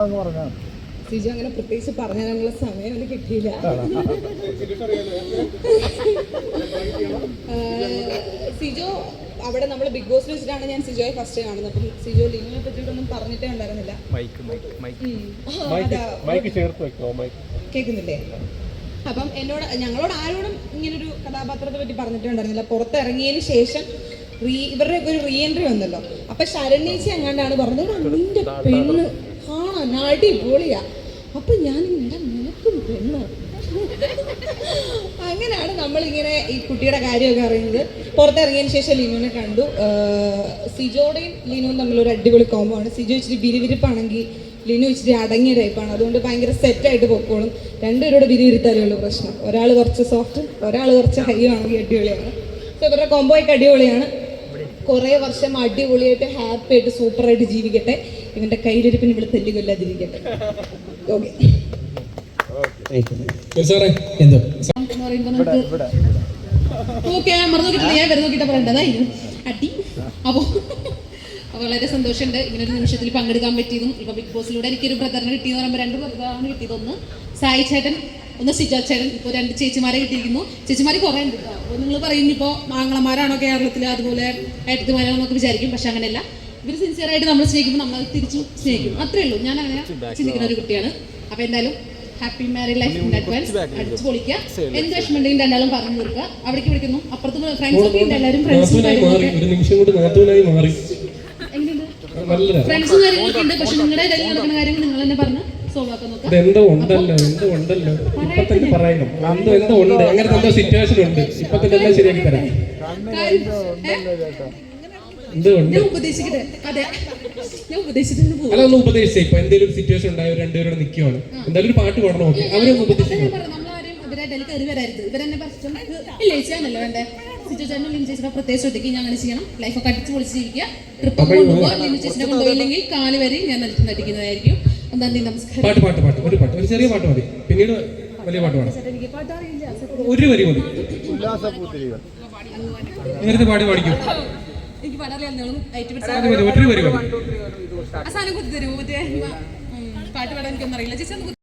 സിജു അങ്ങനെ പ്രത്യേകിച്ച് പറഞ്ഞു തരാനുള്ള സമയം ഒന്നും കിട്ടിയില്ല. സിജു സിജോ അവിടെ നമ്മൾ ബിഗ് ബോസ് വെച്ചിട്ടാണ് ഞാൻ സിജോയെ ഫസ്റ്റ് കാണുന്നത്. അപ്പം സിജോ ലിനുവിനെ പറ്റിയിട്ടൊന്നും പറഞ്ഞിട്ടേ ഉണ്ടായിരുന്നില്ല. Mike mike mike. ഉം. ആ, അതാ. മൈക്ക് ചേർത്ത് വെക്കോ മൈക്ക്? കേൾക്കുന്നില്ലേ? അപ്പം എന്നോട് ഞങ്ങളോട് ആരോടും ഇങ്ങനൊരു കഥാപാത്രത്തെ പറ്റി പറഞ്ഞിട്ടേ ഉണ്ടായിരുന്നില്ല. പുറത്തിറങ്ങിയതിന് ശേഷം റീ ഇവരുടെ ഒക്കെ ഒരു റീ എൻട്രി വന്നല്ലോ. അപ്പൊ ശരണ്യേച്ചി എങ്ങാണ്ടാണ് പറഞ്ഞത്? "എടാ, നിന്റെ പെണ്ണ് അടിപൊളിയാ. അപ്പൊ ഞാൻ നിനക്കും പെണ്ണ്. അങ്ങനെയാണ് നമ്മളിങ്ങനെ ഈ കുട്ടിയുടെ കാര്യമൊക്കെ അറിയുന്നത്. പുറത്തിറങ്ങിയതിന് ശേഷം ലിനുവിനെ കണ്ടു. സിജോടെയും ലിനുവും തമ്മിൽ ഒരു അടിപൊളി കോമ്പോ ആണ്. സിജോ ഇച്ചിരി വിരിവിരിപ്പാണെങ്കിൽ ലിനു ഇച്ചിരി അടങ്ങിയ ടൈപ്പാണ് അതുകൊണ്ട് ഭയങ്കര സെറ്റായിട്ട് പൊക്കോളും. രണ്ടുപേരോട് വിരിവിരുത്താലേ ഉള്ളൂ പ്രശ്നം. ഒരാൾ കുറച്ച് സോഫ്റ്റും ഒരാൾ കുറച്ച് ഹൈ ആണെങ്കിൽ അടിപൊളിയാണ്. സോ ഇവരുടെ കോമ്പോയൊക്കെ അടിപൊളിയാണ്. കുറേ വർഷം അടിപൊളിയായിട്ട് ഹാപ്പി ആയിട്ട് സൂപ്പർ ആയിട്ട് ജീവിക്കട്ടെ. ഇവന്റെ കയ്യിലിരിപ്പിന് ഇവിടെ തെല്ലി കൊല്ലാതിരിക്കട്ടെ. ഓക്കെ ഓക്കെ മറന്നു ഞാൻ വെറുതെ പറയേണ്ടതായിരുന്നു അടി. വളരെ സന്തോഷമുണ്ട്. ഇങ്ങനെ ഒരു നിമിഷത്തിൽ പങ്കെടുക്കാൻ പറ്റിയതും. ഇപ്പൊ ബിഗ് ബോസിലൂടെ എനിക്കൊരു ബ്രദറിന് കിട്ടിയെന്ന് പറയുമ്പോൾ രണ്ട് ബ്രദറാണ് കിട്ടിയതൊന്ന് സായി ചേട്ടൻ ഒന്ന് ഇപ്പൊ ഇപ്പോൾ രണ്ട് ചേച്ചിമാരെ കിട്ടിയിരിക്കുന്നു. ചേച്ചിമാർ കുറേ ഉണ്ട് അപ്പോൾ നിങ്ങൾ പറയും ഇപ്പോൾ മാങ്ങളമാരാണോ കേരളത്തിൽ അതുപോലെ ഏട്ടത്തിമാരാണോ എന്നൊക്കെ വിചാരിക്കും പക്ഷെ അങ്ങനെയല്ല. ഇവർ സിൻസിയറായിട്ട് നമ്മൾ സ്നേഹിക്കുമ്പോൾ നമ്മൾ തിരിച്ചു സ്നേഹിക്കും. അത്രേ ഉള്ളൂ. ഞാൻ അങ്ങനെ ചിന്തിക്കുന്ന ഒരു കുട്ടിയാണ്. അപ്പോൾ എന്തായാലും happy married life in advance അടിച്ചു പൊളിക്കുക. എന്ത് വിഷമമുണ്ടെങ്കിലും രണ്ടാളും പറഞ്ഞു തീർക്കുക അവിടേക്ക് വിളിക്കുന്നു. അപ്പുറത്ത് ഫ്രണ്ട്സ് ഒക്കെ ഉണ്ട്. എല്ലാവരും ഫ്രണ്ട്സും കാര്യങ്ങളൊക്കെ ഒരു നിമിഷം കൊണ്ട് നാത്തൂനായി മാറി. എങ്ങനെയുണ്ട്? നല്ലതാ ഫ്രണ്ട്സും കാര്യങ്ങളൊക്കെ ഉണ്ട്. പക്ഷെ നിങ്ങളുടെ ഇടയിൽ നടക്കുന്ന കാര്യങ്ങൾ നിങ്ങൾ തന്നെ പറഞ്ഞ് ഇതെന്തോ ഉണ്ടല്ലോ എന്തോ ഉണ്ടല്ലോ. ഇപ്പൊ തന്നെ പറയണം എന്തോ എന്തോ ഉണ്ട് അങ്ങനത്തെ എന്തോ സിറ്റുവേഷൻ ഉണ്ട്. ഇപ്പൊ തന്നെ എല്ലാം ശരിയാക്കി തരാം. അല്ല ഒന്ന് ഉപദേശിച്ചേ. ഇപ്പൊ എന്തെങ്കിലും ഒരു സിറ്റുവേഷൻ ഉണ്ടായ രണ്ടുപേരോട് നിൽക്കുവാണ് എന്തായാലും ഒരു പാട്ട് പാടണം ഓക്കെ. അവരൊന്ന് ഉപദേശിക്കണം നമ്മളാരും ഇവരായിട്ട് കയറി വരരുത്. ഇവരെന്നെ പറിച്ചും ഇല്ല ചേച്ചിയാണല്ലോ വേണ്ടേ. സിജു ചേട്ടനും ചേച്ചിയുടെ പ്രത്യേക ശ്രദ്ധിക്കും ഞാൻ അങ്ങനെ ചെയ്യണം. ലൈഫൊക്കെ അടിച്ച് പൊളിച്ച് ജീവിക്കുക. ട്രിപ്പ് കൊണ്ടുപോകുക ചേച്ചിനെ കൊണ്ടുപോയില്ലെങ്കിൽ കാൽ വരെയും ഞാൻ നടിക്കുന്നതായിരിക്കും നന്ദി നമസ്കാരം. പാട്ട് പാട്ട് പാട്ട്. ഒരു പാട്ട്. ഒരു ചെറിയ പാട്ട് മതി. പിന്നീട് വലിയ പാട്ട് പാടാം. ഒരു വരി മതി. നേരത്തെ പാടി പാടിക്കും? എനിക്ക് മതി ഒരു വരി മതി. പാട്ട് പാടാൻ എനിക്കൊന്നും അറിയില്ല. ചേച്ചി ഒന്ന്